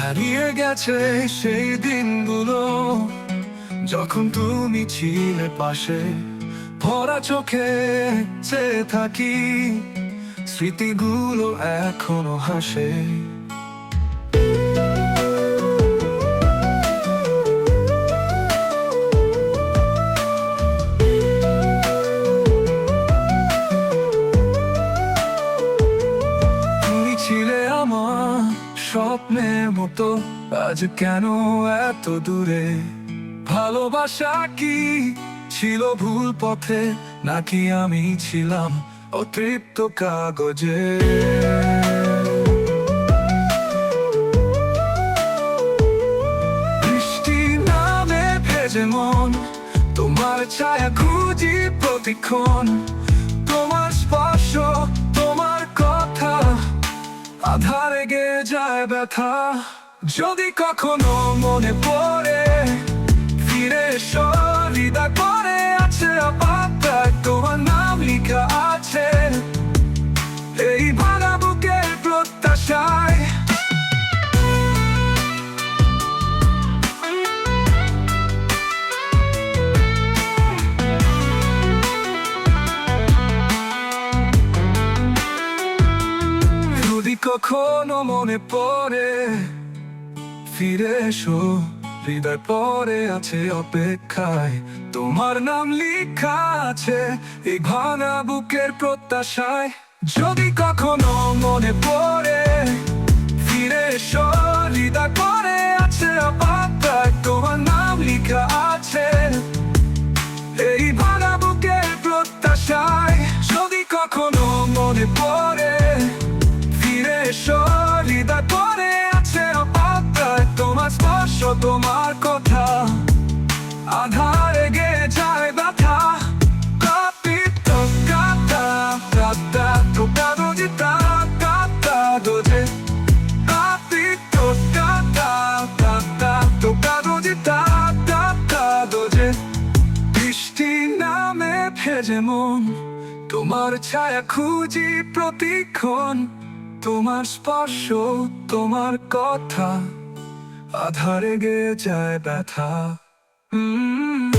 হারিয়ে গেছে সেই দিনগুলো। যখন তুমি ছিলে পাশে, ভরা চোখে চেয়ে থাকি, স্মৃতিগুলো এখনও হাসে। তুমি ছিলে আমার স্বপ্নের মতো, আজ কেন এত দূরে? ভালোবাসা কি ছিল ভুল পথে? নাকি আমি ছিলাম অতৃপ্ত কাগজে? বৃষ্টি নামে ভেজে মন, তোমার ছায়া খুঁজি প্রতিক্ষণ। তোমার স্পর্শ, তোমার কথা, আধারে গে যায় ব্যথা। যদি কখনো মনে পড়ে কখনো মনে পড়ে। ফিরে এসো, হৃদয় পরে আছে অপেক্ষায়। তোমার নাম লেখা আছে এই ভাঙা বুকের প্রত্যাশায়। যদি কখনো মনে পড়ে তোমার কথা। আধারে গে যায় ব্যথা। ভেজে মন। তোমার ছায়া খুঁজি প্রতিক্ষণ। তোমার স্পর্শ, তোমার কথা। আধারে গে যায় ব্যথা হুম